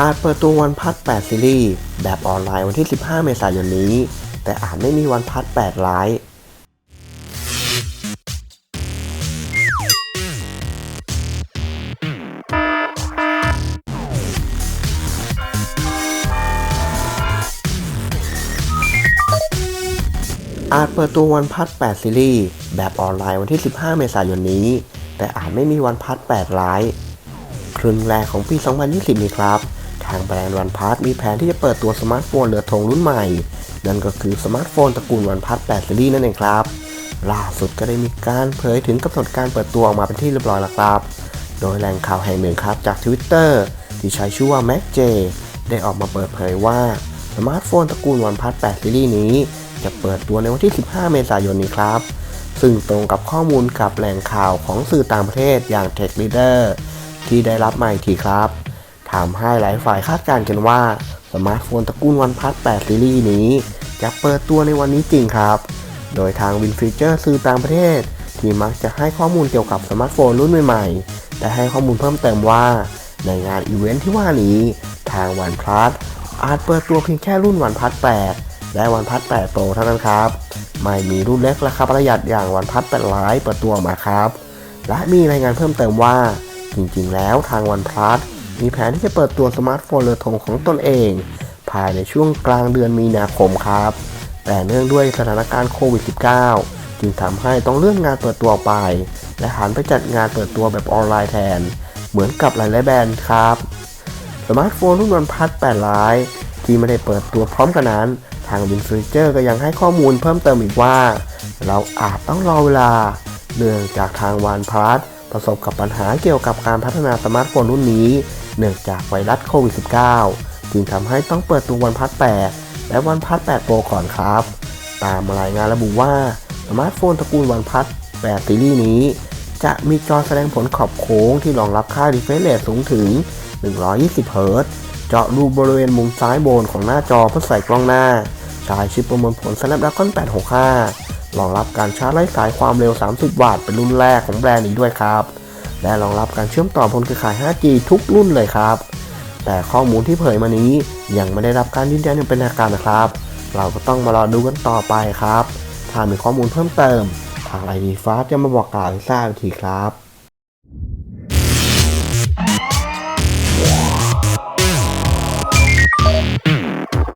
อาจเปิดตัววันพัด8ซีรีส์แบบออนไลน์วันที่ 15 เมษายนนี้ แต่อาจไม่มีวันพัด8ไลฟ์อาจเปิดตัววันพัด8ซีรีส์แบบออนไลน์วันที่ 15 เมษายนนี้ แต่อาจไม่มีวันพัด8ไลฟ์ครึ่งแรกของปี 2020 นี้ครับางแบรนด์วันพัทมีแผนที่จะเปิดตัวสมาร์ทโฟนเรือธงรุ่นใหม่ นั่นก็คือสมาร์ทโฟนตระกูลวันพัท8ซีรีส์นั่นเองครับ ล่าสุดก็ได้มีการเผยถึงกำหนดการเปิดตัวออกมาเป็นที่เรียบร้อยแล้วครับ โดยแหล่งข่าวแห่งหนึ่งครับจาก Twitter ที่ใช้ชื่อว่า Mac J ได้ออกมาเปิดเผยว่าสมาร์ทโฟนตระกูลวันพัท8ซีรีส์นี้ จะเปิดตัวในวันที่ 15 เมษายนนี้ครับ ซึ่งตรงกับข้อมูลกับแหล่งข่าวของสื่อต่างประเทศอย่าง Tech Leader ที่ได้รับมาอีกทีครับ ทำให้หลายฝ่ายคาดการณ์กันว่า สมาร์ทโฟนตระกูลวันพัท8ซีรีส์นี้ จะเปิดตัวในวันนี้จริงครับ โดยทางวินฟีเจอร์สื่อต่างประเทศ ที่มักจะให้ข้อมูลเกี่ยวกับสมาร์ทโฟนรุ่นใหม่ๆได้ให้ข้อมูลเพิ่มเติมว่า ในงานอีเวนท์ที่ว่านี้ ทางวันพัทอาจเปิดตัวเพียงแค่รุ่นวันพัท8และวันพัท8 Pro เท่านั้นครับ ไม่มีรุ่นเล็กราคาประหยัดอย่างวันพัท8ไลท์เปิดตัวมาครับ และมีรายงานเพิ่มเติมว่า จริงๆ แล้วทางวันพัท มีแผนที่จะเปิดตัวสมาร์ทโฟนเรือธงของตนเอง ภายในช่วงกลางเดือนมีนาคมครับ แต่เนื่องด้วยสถานการณ์โควิด -19 จึงทำให้ต้องเลื่อนงานเปิดตัวไป และหันไปจัดงานเปิดตัวแบบออนไลน์แทน เหมือนกับหลายๆแบรนด์ครับ สมาร์ทโฟนรุ่นวันพัด8ล้าย ที่ไม่ได้เปิดตัวพร้อมกันนั้น ทางวินฟิเจอร์ก็ยังให้ข้อมูลเพิ่มเติมอีกว่า เราอาจต้องรอเวลาเนื่องจากทางวันพัดประสบกับปัญหาเกี่ยวกับการพัฒนาสมาร์ทโฟนรุ่นนี้ เนื่องจากไวรัสโควิด -19 จึงทำให้ต้องเปิดตัววันพัด 8 และวันพัด8 Pro ก่อนครับ ตามรายงานระบุว่าสมาร์ทโฟนตระกูลวันพัด 8 ซีรีส์นี้ จะมีจอแสดงผลขอบโค้งที่รองรับค่า refresh rate สูงถึง 120เฮิรต์เจาะรูบริเวณมุมซ้ายบนของหน้าจอเพื่อใส่กล้องหน้าใช้ชิปประมวลผล Snapdragon 865รองรับการชาร์จไร้สายความเร็ว 30 วัตต์ เป็นรุ่นแรกของแบรนด์อีกด้วยครับ และรองรับการเชื่อมต่อบนเครือข่าย 5G ทุกรุ่นเลยครับ แต่ข้อมูลที่เผยมานี้ยังไม่ได้รับการยืนยันอย่างเป็นทางการนะครับ เราก็ต้องมารอดูกันต่อไปครับ ถ้ามีข้อมูลเพิ่มเติม ทางไอดีฟ้าจะมาบอกกล่าวให้ทราบอีกทีครับ